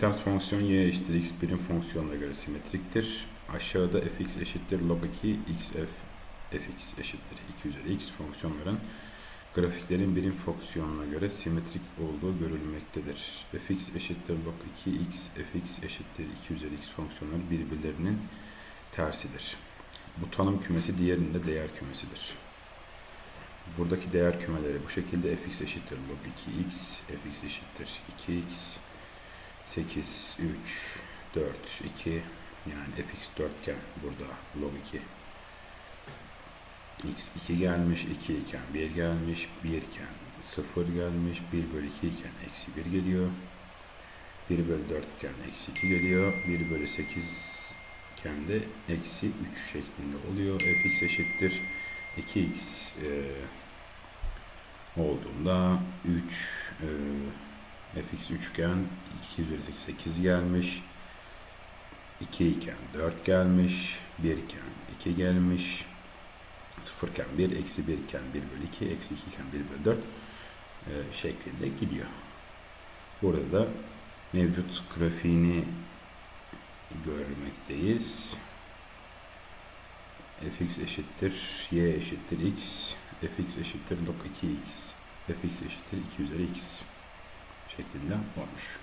ters fonksiyon y eşittir x birim fonksiyonuna göre simetriktir. Aşağıda fx eşittir log 2 x f fx eşittir 2 üzeri x fonksiyonların grafiklerin birim fonksiyonuna göre simetrik olduğu görülmektedir. fx eşittir log 2 x fx eşittir 2 üzeri x fonksiyonları birbirlerinin tersidir. Bu tanım kümesi diğerinde değer kümesidir. Buradaki değer kümeleri bu şekilde fx eşittir log 2x, fx eşittir 2x, 8, 3, 4, 2 yani fx dörtgen burada log 2 x 2 gelmiş, 2 iken 1 gelmiş, 1 iken 0 gelmiş, 1 bölü 2 iken eksi 1 geliyor. 1 bölü 4 iken eksi 2 geliyor. 1 bölü 8 iken de eksi 3 şeklinde oluyor. fx eşittir 2x e, olduğunda 3 e, fx üçgen 2 üzeri 8 gelmiş. 2 iken 4 gelmiş. 1 iken 2 gelmiş. 0 iken 1, eksi 1 iken 1 bölü 2, eksi 2 iken 1 bölü 4 e, şeklinde gidiyor. Burada da mevcut grafiğini görmekteyiz. fx eşittir y eşittir x, fx eşittir log 2x, fx eşittir 2 üzeri x şeklinde olmuş.